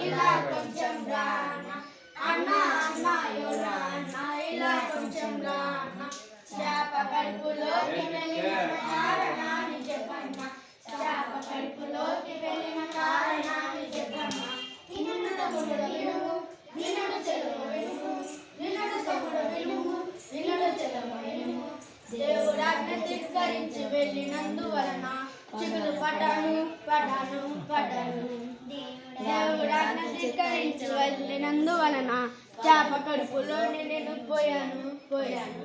ఇలా కొంచెం రా అన్న అన్న యోరా అన్న ఇలా కొంచెం రా చేప కడుపులోకి వెళ్ళిన కారణాన్ని చెప్పన్న చేప కడుపులోకి వెళ్ళిన కారణాన్ని చెప్పన్న నిన్ను తమ్ముడు వినుము నిన్ను చెలవు వినుము నిన్ను తమ్ముడు వినుము నిన్ను చెలవు వినుము. దేవుడాజ్ఞ తిరస్కరించి వెళ్ళినందువలన చిగులు పడ్డాను పడ్డాను పడ్డాను దేవుడా తిరస్కరించవలనందువలన చేప కడుపులో నేను పోయాను పోయాను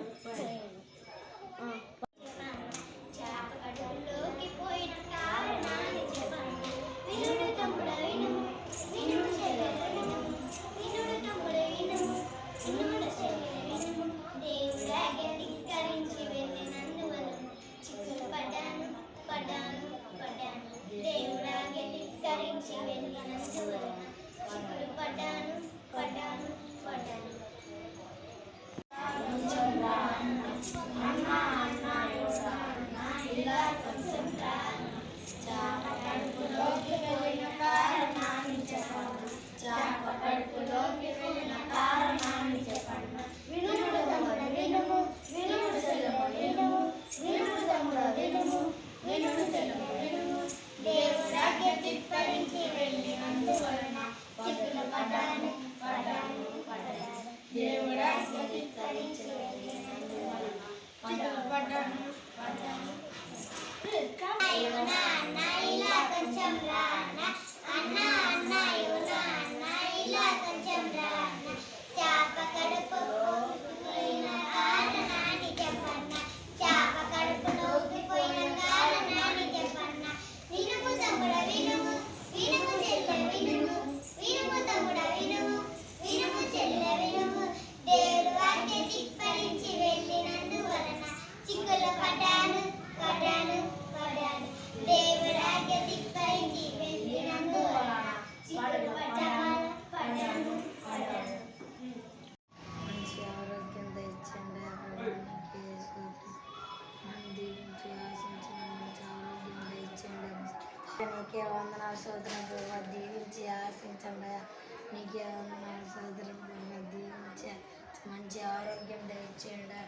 Thank you. కొంచెం రానా నీకే వందనాలు సోదరం ప్రభా. దీవించి ఆశించమయ్యా నీకే వందనాలు సోదరం ప్రభా. దీవించి మంచి ఆరోగ్యం దయచేయండి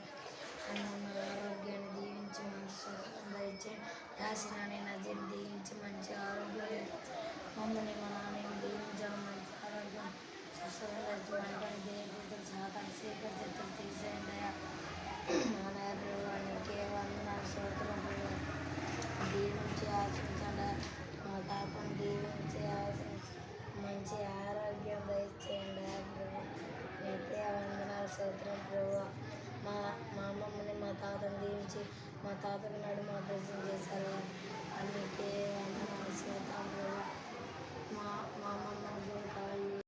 అన్న ఆరోగ్యాన్ని దీవించి మంచి సోదరం దయచేయండి యాసినాన్ని నజీని దీవించి మంచి ఆరోగ్యం మమ్మల్ని మా నాన్నని దీవించాము. తాతకు మా ఆపరేషన్ చేశారు.